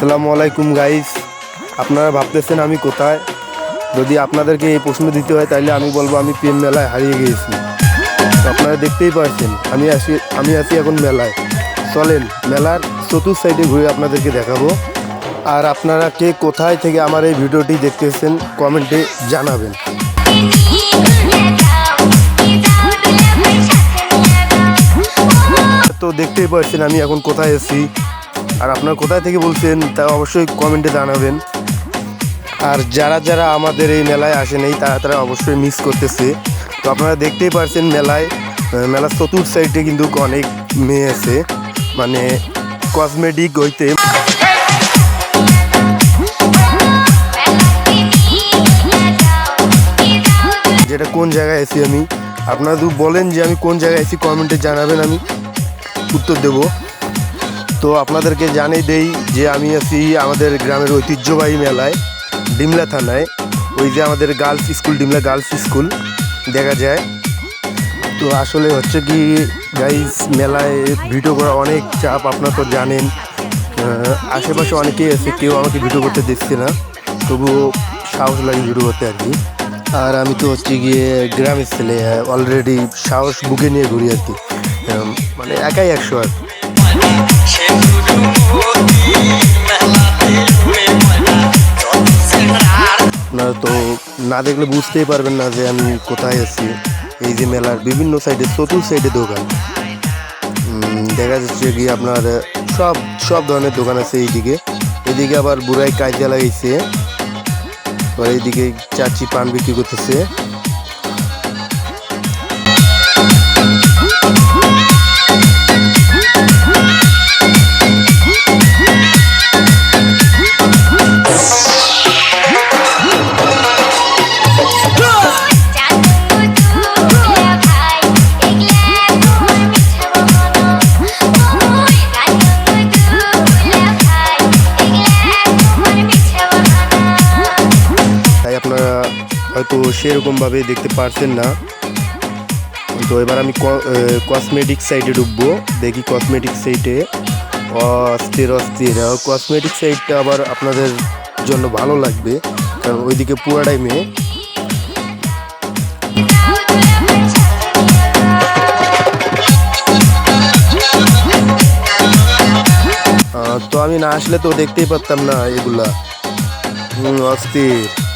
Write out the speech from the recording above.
আসসালামু আলাইকুম গাইস আপনারা ভাবতেছেন আমি কোথায়? যদি আপনাদেরকে এই প্রশ্ন দিতে হয় তাহলে আমি বলব আমি প্রেম মেলায় হারিয়ে গিয়েছি। আপনারা দেখতেই পাচ্ছেন, আমি আসি, আমি আছি এখন মেলায়। চলেন, মেলার চতুর্থ সাইডে ঘুরে আপনাদেরকে দেখাবো। আর আপনারা কে কোথায় থেকে আমার এই ভিডিওটি দেখতেছেন কমেন্টে জানাবেন। তো দেখতেই পাচ্ছেন আমি এখন কোথায় আছি। আর আপনারা কোথায় থেকে বলছেন তা অবশ্যই কমেন্টে জানাবেন। আর যারা যারা আমাদের এই মেলায় আসেনি তারা তারা অবশ্যই মিস করতেছে। তো আপনারা দেখতেই পারছেন মেলায় মেলার চতুর্থ সাইডে কিন্তু অনেক মেয়ে আছে। মানে কসমেটিক হইতে। যেটা কোন জায়গায় আছি আমি? আপনারা যদি বলেন যে আমি কোন জায়গায় আছি, কমেন্টে জানাবেন আমি। উত্তর দেব। তো আপনাদেরকে জানিয়ে দেই যে আমি আছি আমাদের গ্রামের ঐতিহ্যবাহী মেলায়, ডিমলা থানায়। ওই যে আমাদের girls school, Dimla girls school, দেখা যায়। তো আসলে হচ্ছে কি গাইস মেলায় ভিডিও করা অনেক চাপ, আপনারা তো জানেন। আশেপাশে অনেকেই আছে কেউ আমাকে ভিডিও করতে দেখছে না, তবুও সাহস লাগে ভিডিও করতে আর কি। আর আমি তো হচ্ছে গিয়ে গ্রামের ছেলে অলরেডি সাহস বুকে নিয়ে ঘুরি আর কি। মানে একাই একশো আর কি। আপনারা তো না দেখলে বুঝতেই পারবেন না যে আমি কোথায় আছি। এই যে মেলার বিভিন্ন সাইডে চতুর সাইডে দোকান। দেখা যাচ্ছে কি আপনার সব সব ধরনের দোকান আছে এইদিকে। এদিকে আবার বুড়াই কাজে আর এইদিকে চাচি পান বিক্রি করতেছে। সেরকমভাবে দেখতে পারছেন না। তো এবার আমি কসমেটিক সাইডে ঢুকবো। দেখি কসমেটিক সাইডে অস্থির অস্থির। কসমেটিক সাইডটা আবার আপনাদের জন্য ভালো লাগবে। কারণ ওইদিকে পুরাটাই মেয়ে। তো আমি না আসলে তো দেখতেই পারতাম না এগুলা। অস্থির।